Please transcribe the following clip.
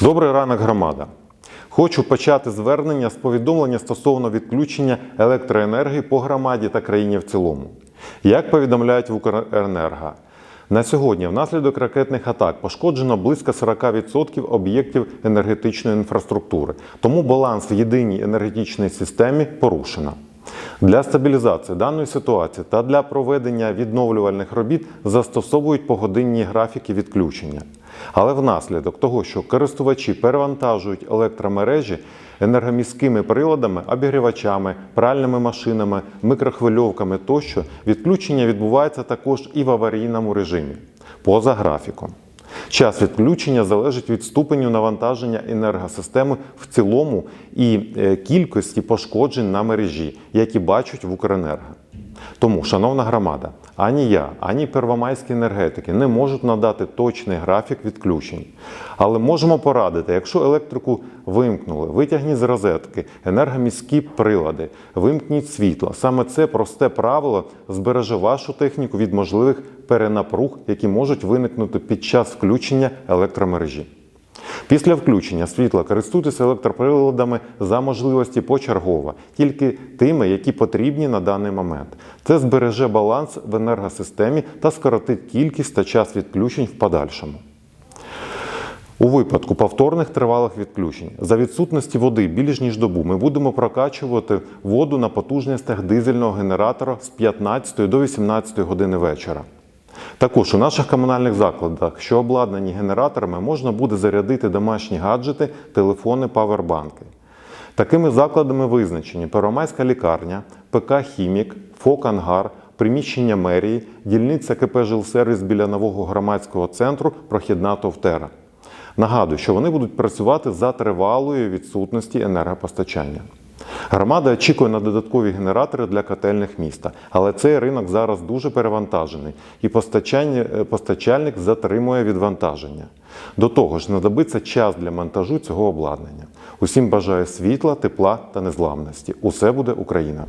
Добрий ранок, громада. Хочу почати звернення з повідомлення стосовно відключення електроенергії по громаді та країні в цілому. Як повідомляють в Укренерго, на сьогодні внаслідок ракетних атак пошкоджено близько 40% об'єктів енергетичної інфраструктури, тому баланс в єдиній енергетичній системі порушено. Для стабілізації даної ситуації та для проведення відновлювальних робіт застосовують погодинні графіки відключення. Але внаслідок того, що користувачі перевантажують електромережі енергоміськими приладами, обігрівачами, пральними машинами, микрохвильовками тощо, відключення відбувається також і в аварійному режимі поза графіком. Час відключення залежить від ступеню навантаження енергосистеми в цілому і е, кількості пошкоджень на мережі, які бачать в Укренерго. Тому, шановна громада, ані я, ані первомайські енергетики не можуть надати точний графік відключень. Але можемо порадити, якщо електрику вимкнули, витягніть з розетки енергоміські прилади, вимкніть світло. Саме це просте правило збереже вашу техніку від можливих перенапруг, які можуть виникнути під час включення електромережі. Після включення світла користуйтеся електроприладами за можливості почергово, тільки тими, які потрібні на даний момент. Це збереже баланс в енергосистемі та скоротить кількість та час відключень в подальшому. У випадку повторних тривалих відключень за відсутності води більш ніж добу ми будемо прокачувати воду на потужностях дизельного генератора з 15 до 18 години вечора. Також у наших комунальних закладах, що обладнані генераторами, можна буде зарядити домашні гаджети, телефони, павербанки. Такими закладами визначені Первомайська лікарня, ПК Хімік, ФОК Ангар, приміщення мерії, дільниця КП «Жилсервіс» біля нового громадського центру Прохідна Товтера. Нагадую, що вони будуть працювати за тривалої відсутності енергопостачання. Громада очікує на додаткові генератори для котельних міста, але цей ринок зараз дуже перевантажений і е, постачальник затримує відвантаження. До того ж, знадобиться час для монтажу цього обладнання. Усім бажаю світла, тепла та незламності. Усе буде Україна!